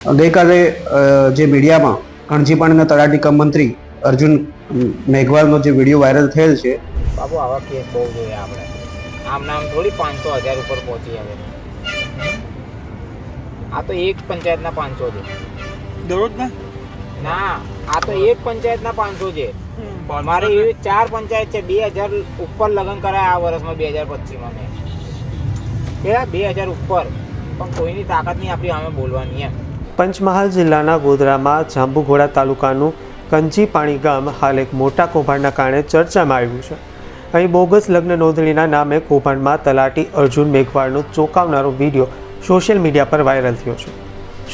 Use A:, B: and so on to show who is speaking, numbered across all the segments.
A: ગઈકાલે જે મીડિયામાં કણજીપાણીના તળાટી કમ મંત્રી અર્જુન મેઘવાલનો જે વીડિયો વાયરલ થયેલ છે.
B: બાબુ આવા કેસ બહુ જોઈએ આપણે. આમ નામ થોડી પાંચસો હજાર ઉપર પહોંચી આવે. આ તો એક પંચાયતના પાંચસો છે.
C: દરરોજ ના
B: ના આ તો એક પંચાયતના પાંચસો છે. મારે એવી ચાર પંચાયત છે બે હજાર ઉપર લગ્ન કરાય આ વર્ષમાં બે હજાર પચીસમાં મેં. બે હજાર ઉપર. પણ કોઈની તાકાત નહીં આપણી અમે બોલવાની એમ.
D: પંચમહાલ જિલ્લાના ગોધરામાં જાંબુઘોડા તાલુકાનું કંજીપાણી ગામ હાલ એક મોટા કૌભાંડના કારણે ચર્ચામાં આવ્યું છે. અહીં બોગસ લગ્ન નોંધણીના નામે કૌભાંડમાં તલાટી અર્જુન મેઘવાળનો ચોંકાવનારો વીડિયો સોશિયલ મીડિયા પર વાયરલ થયો છે.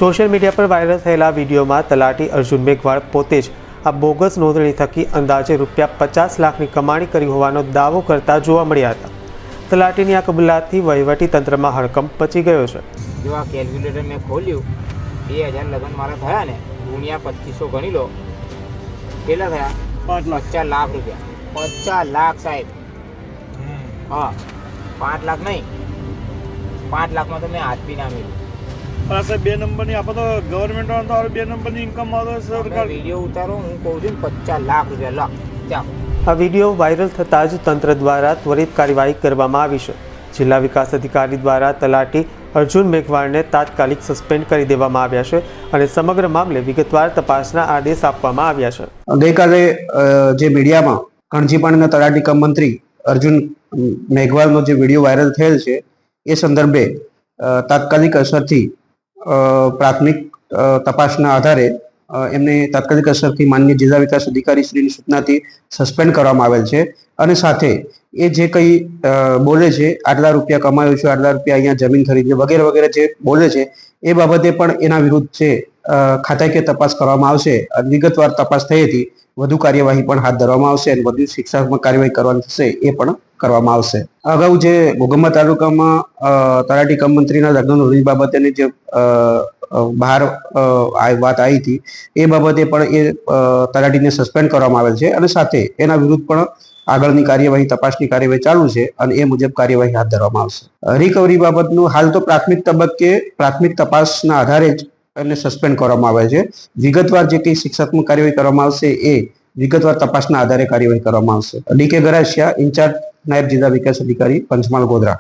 D: સોશિયલ મીડિયા પર વાયરલ થયેલા વિડીયોમાં તલાટી અર્જુન મેઘવાળ પોતે જ આ બોગસ નોંધણી થકી અંદાજે રૂપિયા પચાસ લાખની કમાણી કરી હોવાનો દાવો કરતા જોવા મળ્યા હતા. તલાટીની આ કબૂલાતથી વહીવટી તંત્રમાં હડકંપ પચી ગયો છે.
B: જો આ કેલ્ક્યુલેટર મેં ખોલ્યું બે હજાર લગ્ન મારા થયા ને ગુણ્યા પચીસો ગણી લો. કેટલા થયા? પચાસ લાખ રૂપિયા. પચાસ લાખ સાહેબ. હા. પાંચ લાખ નહીં. પાંચ લાખમાં તો મેં હાથ બી ના મેળવ્યું.
C: પણ આ બે નંબરની આપણે તો ગવર્મેન્ટ વાળા તો બે નંબરની ઇન્કમ આવે સરકાર.
B: વીડિયો ઉતારો હું કહું છું પચાસ લાખ રૂપિયા લાખ
D: આ વીડિયો વાયરલ થતાં જ તંત્ર દ્વારા ત્વરિત કાર્યવાહી કરવામાં આવી છે. જિલ્લા વિકાસ અધિકારી દ્વારા તલાટી અર્જુન મેઘવાળને તાત્કાલિક સસ્પેન્ડ કરી દેવામાં આવ્યા છે અને સમગ્ર મામલે વિગતવાર તપાસના આદેશ આપવામાં આવ્યા છે.
A: ગઈકાલે જે મીડિયામાં કણજીપાણીના તળાટી કમ મંત્રી અર્જુન મેઘવાલનો જે વીડિયો વાયરલ થયેલ છે, એ સંદર્ભે તાત્કાલિક અસરથી પ્રાથમિક તપાસના આધારે એમને તાત્કાલિક અસરથી માન્ય જિલ્લા વિકાસ અધિકારી શ્રીની સૂચનાથી સસ્પેન્ડ કરવામાં આવેલ છે. અને સાથે એ જે કંઈ બોલે છે આટલા રૂપિયા કમાયો છે આટલા રૂપિયા અહીંયા જમીન ખરીદી વગેરે વગેરે જે બોલે છે, એ બાબતે પણ એના વિરુદ્ધ છે ખાતાકીય તપાસ કરવામાં આવશે વિગતવાર તપાસ થઈ હતી, વધુ કાર્યવાહી પણ હાથ ધરવામાં આવશે અને વધુ શિક્ષાત્મક કાર્યવાહી કરવાની થશે, એ પણ કરવામાં આવશે. અગાઉ જે ઘોઘંબા તાલુકામાં તલાટી કમ મંત્રીના લગ્ન બાબતેની જે બહાર વાત આવી હતી, એ બાબતે પણ એ તલાટીને સસ્પેન્ડ કરવામાં આવેલ છે અને સાથે એના વિરુદ્ધ પણ આગળની કાર્યવાહી, તપાસની કાર્યવાહી ચાલુ છે અને એ મુજબ કાર્યવાહી હાથ ધરવામાં આવશે. રિકવરી બાબતનું હાલ તો પ્રાથમિક તબક્કે, પ્રાથમિક તપાસના આધારે જ એને સસ્પેન્ડ કરવામાં આવે છે. વિગતવાર જે કંઈ શિક્ષાત્મક કાર્યવાહી કરવામાં આવશે એ વિગતવાર તપાસના આધારે કાર્યવાહી કરવામાં આવશે. ડીકે ગરાસિયા, ઇન્ચાર્જ નાયબ જિલ્લા વિકાસ અધિકારી પંચમહાલ ગોધરા.